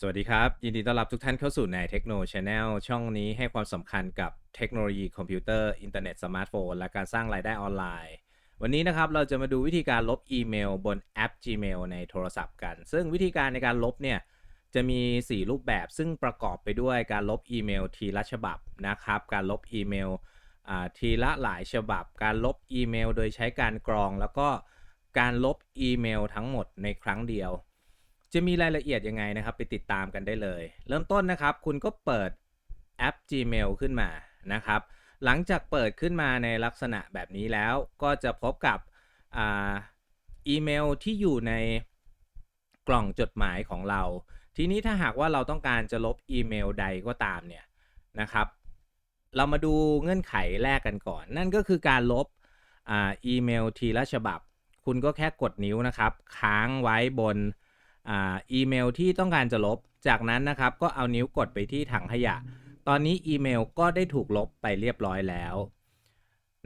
สวัสดีครับ ยินดีต้อนรับทุกท่านเข้าสู่ในเทคโนช n แนลช่องนี้ให้ความสำคัญกับเทคโนโลยีคอมพิวเตอร์อินเทอร์เน็ตสมาร์ทโฟนและการสร้างรายได้ออนไลน์ วันนี้นะครับเราจะมาดูวิธีการลบอีเมลบนแอป Gmail ในโทรศัพท์กัน ซึ่งวิธีการในการลบเนี่ยจะมี 4 รูปแบบซึ่งประกอบไปด้วยการลบอีเมลทีละฉบับนะครับ การลบอีเมลอ่าทีละหลายฉบับ การลบอีเมลโดยใช้การกรอง แล้วก็การลบอีเมลทั้งหมดในครั้งเดียว จะมีรายละเอียดยังไงนะครับ ไปติดตามกันได้เลย เริ่มต้นนะครับ คุณก็เปิดแอป Gmail ขึ้นมานะครับ หลังจากเปิดขึ้นมาในลักษณะแบบนี้แล้วก็จะพบกับอ,อีเมลที่อยู่ในกล่องจดหมายของเรา ทีนี้ถ้าหากว่าเราต้องการจะลบอีเมลใดก็ตามเนี่ยนะครับ เรามาดูเงื่อนไขแรกกันก่อน นั่นก็คือการลบอ,อีเมลทีละฉบับ คุณก็แค่กดนิ้วนะครับ ค้างไว้บน อีเมลที่ต้องการจะลบ จากนั้นนะครับก็เอานิ้วกดไปที่ถังขยะ ตอนนี้อีเมลก็ได้ถูกลบไปเรียบร้อยแล้ว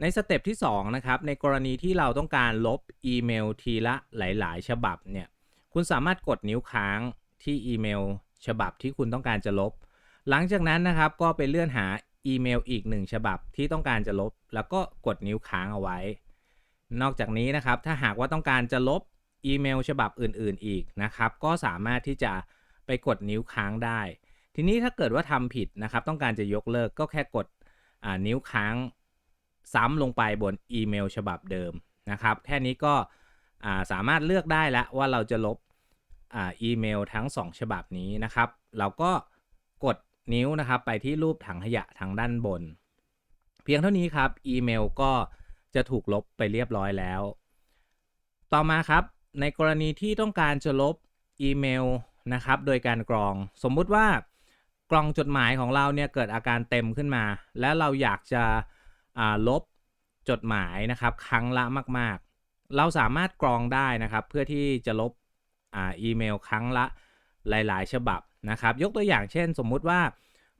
ในสเต็ปที่2นะครับในกรณีที่เราต้องการลบอีเมลทีละหลาย ๆ ฉบับเนี่ยคุณสามารถกดนิ้วค้างที่อีเมล ฉบับที่คุณต้องการจะลบ หลังจากนั้นนะครับก็ไปเลื่อนหาอีเมลอีกหนึ่งฉบับที่ต้องการจะลบ แล้วก็กดนิ้วค้างเอาไว้ นอกจากนี้นะครับถ้าหากว่าต้องการจะลบ อีเมลฉบับอื่นๆอีกนะครับ ก็สามารถที่จะไปกดนิ้วค้างได้ ทีนี้ถ้าเกิดว่าทำผิดนะครับ ต้องการจะยกเลิกก็แค่กดนิ้วค้างซ้ำลงไปบนอีเมลฉบับเดิมนะครับ แค่นี้ก็สามารถเลือกได้แล้วว่าเราจะลบอีเมลทั้ง 2 ฉบับนี้นะครับ เราก็กดนิ้วนะครับไปที่รูปถังขยะทางด้านบน เพียงเท่านี้ครับ อีเมลก็จะถูกลบไปเรียบร้อยแล้ว ต่อมาครับ ในกรณีที่ต้องการจะลบอีเมลนะครับ โดยการกรอง สมมุติว่ากล่องจดหมายของเราเนี่ยเกิดอาการเต็มขึ้นมา และเราอยากจะลบจดหมายนะครับ ครั้งละมาก ๆ เราสามารถกรองได้นะครับ เพื่อที่จะลบอีเมลครั้งละหลาย ๆ ฉบับนะครับ ยกตัวอย่างเช่น สมมุติว่า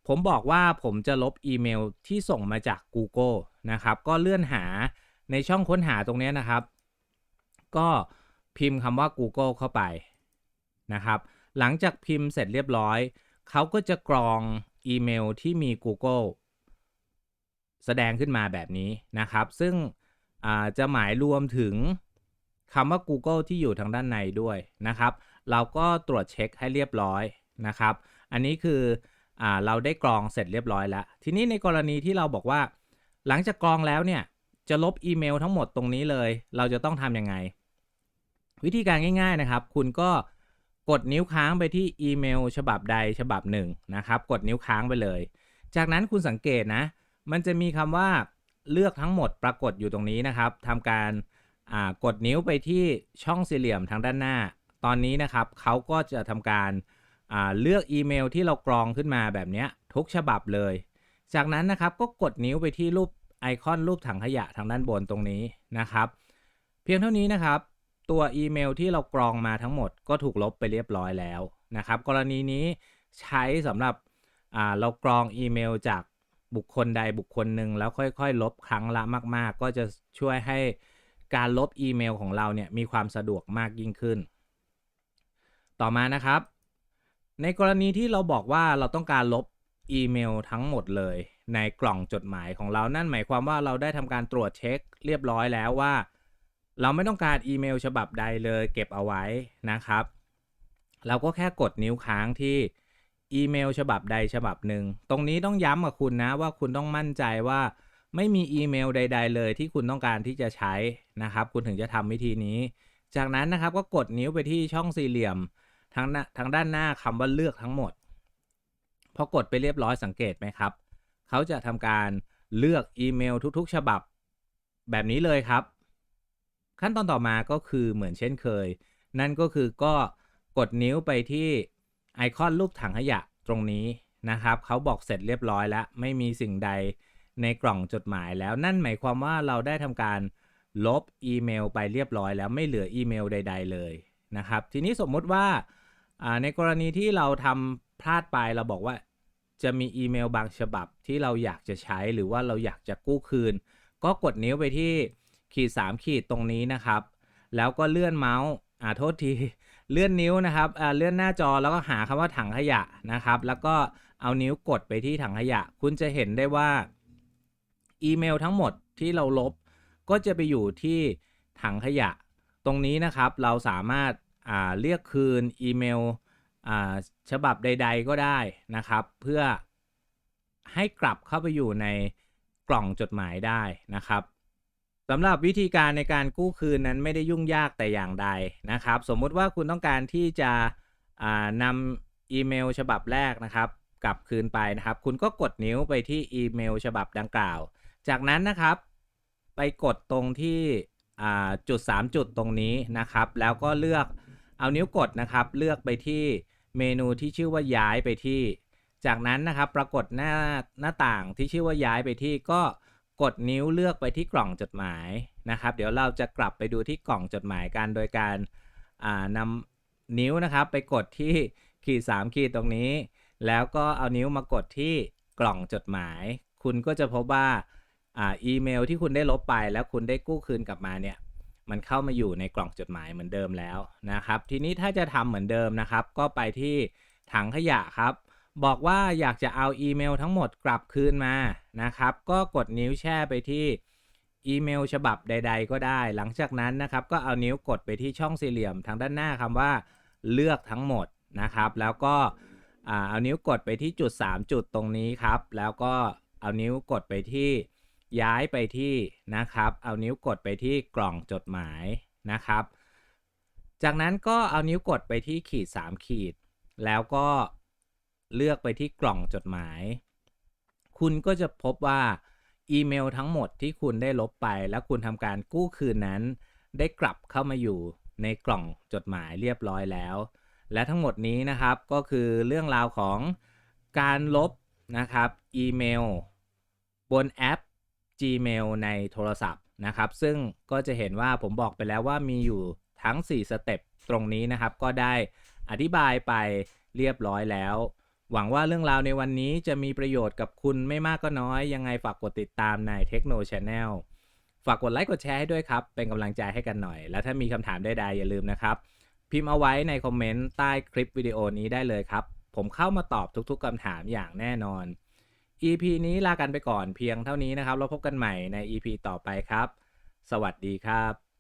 ผมบอกว่าผมจะลบอีเมลที่ส่งมาจาก Google นะครับ ก็เลื่อนหาในช่องค้นหาตรงนี้นะครับ ก็ พิมพ์คำว่า Google เข้าไปนะครับ หลังจากพิมพ์เสร็จเรียบร้อย เขาก็จะกรองอีเมลที่มี Google แสดงขึ้นมาแบบนี้นะครับ ซึ่งจะหมายรวมถึงคำว่า Google ที่อยู่ทางด้านในด้วยนะครับ เราก็ตรวจเช็คให้เรียบร้อยนะครับ อันนี้คืออเราได้กรองเสร็จเรียบร้อยแล้ว ทีนี้ในกรณีที่เราบอกว่า หลังจากกรองแล้วเนี่ย จะลบอีเมลทั้งหมดตรงนี้เลย เราจะต้องทำยังไง วิธีการง่ายๆนะครับ คุณก็กดนิ้วค้างไปที่อีเมล ฉบับใดฉบับหนึ่งนะครับ กดนิ้วค้างไปเลย จากนั้นคุณสังเกตนะ มันจะมีคำว่าเลือกทั้งหมดปรากฏอยู่ตรงนี้นะครับทำการกดนิ้วไปที่ช่องสี่เหลี่ยมทางด้านหน้า ตอนนี้นะครับเขาก็จะทำการเลือกอีเมลที่เรากรองขึ้นมาแบบนี้ทุกฉบับเลย จากนั้นนะครับก็กดนิ้วไปที่รูปไอคอนรูปถังขยะทางด้านบนตรงนี้นะครับ เพียงเท่านี้นะครับ ตัวอีเมลที่เรากรองมาทั้งหมดก็ถูกลบไปเรียบร้อยแล้วนะครับ กรณีนี้ใช้สำหรับเรากรองอีเมลจากบุคคลใดบุคคลหนึ่งแล้วค่อยๆ ลบครั้งละมาก ๆ ก็จะช่วยให้การลบอีเมลของเราเนี่ยมีความสะดวกมากยิ่งขึ้น ต่อมานะครับ ในกรณีที่เราบอกว่าเราต้องการลบอีเมลทั้งหมดเลย ในกล่องจดหมายของเรานั่นหมายความว่าเราได้ทำการตรวจเช็คเรียบร้อยแล้วว่า เราไม่ต้องการอีเมลฉบับใดเลยเก็บเอาไว้นะครับ เราก็แค่กดนิ้วค้างที่อีเมลฉบับใดฉบับหนึ่ง ตรงนี้ต้องย้ำกับคุณนะว่าคุณต้องมั่นใจว่าไม่มีอีเมลใด ๆ เลยที่คุณต้องการที่จะใช้นะครับ คุณถึงจะทำวิธีนี้ จากนั้นนะครับก็กดนิ้วไปที่ช่องสี่เหลี่ยมทางทางด้านหน้าคำว่าเลือกทั้งหมด พอกดไปเรียบร้อยสังเกตไหมครับ เขาจะทำการเลือกอีเมลทุกๆ ฉบับ แบบนี้เลยครับ ขั้นตอนต่อมาก็คือเหมือนเช่นเคย นั่นก็คือก็กดนิ้วไปที่ไอคอนรูปถังขยะตรงนี้นะครับเขาบอกเสร็จเรียบร้อยแล้ว ไม่มีสิ่งใดในกล่องจดหมายแล้วนั่นหมายความว่าเราได้ทำการลบอีเมลไปเรียบร้อยแล้วไม่เหลืออีเมลใด ๆ เลยนะครับ ทีนี้สมมติว่าในกรณีที่เราทำพลาดไปเราบอกว่าจะมีอีเมลบางฉบับที่เราอยากจะใช้หรือว่าเราอยากจะกู้คืน ก็กดนิ้วไปที่ ขีด3ขีดตรงนี้นะครับ แล้วก็เลื่อนเมาส์อ่าโทษทีเลื่อนนิ้วนะครับอ่าเลื่อนหน้าจอแล้วก็หาคำว่าถังขยะนะครับ แล้วก็เอานิ้วกดไปที่ถังขยะ คุณจะเห็นได้ว่าอีเมลทั้งหมดที่เราลบ ก็จะไปอยู่ที่ถังขยะ ตรงนี้นะครับเราสามารถอ่าเรียกคืนอีเมลอ่าฉบับใด ๆ ก็ได้นะครับ เพื่อให้กลับเข้าไปอยู่ในกล่องจดหมายได้นะครับ สำหรับวิธีการในการกู้คืนนั้นไม่ได้ยุ่งยากแต่อย่างใดนะครับ สมมุติว่าคุณต้องการที่จะนำอีเมลฉบับแรกนะครับ กลับคืนไปนะครับ คุณก็กดนิ้วไปที่อีเมลฉบับดังกล่าว จากนั้นนะครับ ไปกดตรงที่จุด 3 จุดตรงนี้นะครับ แล้วก็เลือกเอานิ้วกดนะครับ เลือกไปที่เมนูที่ชื่อว่าย้ายไปที่ จากนั้นนะครับปรากฏหน้าหน้าต่างที่ชื่อว่าย้ายไปที่ก็ กดนิ้วเลือกไปที่กล่องจดหมายนะครับ เดี๋ยวเราจะกลับไปดูที่กล่องจดหมายกันโดยการอ่านำนิ้วนะครับไปกดที่ขีด3ขีดตรงนี้ แล้วก็เอานิ้วมากดที่กล่องจดหมาย คุณก็จะพบว่าอ่าอีเมลที่คุณได้ลบไปแล้วคุณได้กู้คืนกลับมาเนี่ยมันเข้ามาอยู่ในกล่องจดหมายเหมือนเดิมแล้วนะครับ ทีนี้ถ้าจะทำเหมือนเดิมนะครับ ก็ไปที่ถังขยะครับ บอกว่าอยากจะเอาอีเมลทั้งหมดกลับคืนมานะครับ ก็กดนิ้วแช่ไปที่อีเมลฉบับใด ๆ ก็ได้ หลังจากนั้นนะครับก็เอานิ้วกดไปที่ช่องสี่เหลี่ยมทางด้านหน้าคำว่าเลือกทั้งหมดนะครับ แล้วก็เอานิ้วกดไปที่จุด 3 จุดตรงนี้ครับ แล้วก็เอานิ้วกดไปที่ย้ายไปที่นะครับ เอานิ้วกดไปที่กล่องจดหมายนะครับ จากนั้นก็เอานิ้วกดไปที่ขีด 3 ขีด แล้วก็ เลือกไปที่กล่องจดหมาย คุณก็จะพบว่าอีเมลทั้งหมดที่คุณได้ลบไป แล้วคุณทำการกู้คืนนั้น ได้กลับเข้ามาอยู่ในกล่องจดหมายเรียบร้อยแล้ว และทั้งหมดนี้นะครับก็คือเรื่องราวของการลบนะครับอีเมล บนแอป Gmail ในโทรศัพท์นะครับ ซึ่งก็จะเห็นว่าผมบอกไปแล้วว่ามีอยู่ทั้ง 4 สเต็ปตรงนี้นะครับ ก็ได้อธิบายไปเรียบร้อยแล้ว หวังว่าเรื่องราวในวันนี้จะมีประโยชน์กับคุณไม่มากก็น้อย ยังไงฝากกดติดตามใน Techno Channel ฝากกดไลค์กดแชร์ให้ด้วยครับ เป็นกำลังใจให้กันหน่อย และถ้ามีคำถามใดๆอย่าลืมนะครับ พิมพ์เอาไว้ในคอมเมนต์ใต้คลิปวิดีโอนี้ได้เลยครับ ผมเข้ามาตอบทุกๆคำถามอย่างแน่นอน EP นี้ลากันไปก่อนเพียงเท่านี้นะครับเราพบกันใหม่ใน EP ต่อไปครับ สวัสดีครับ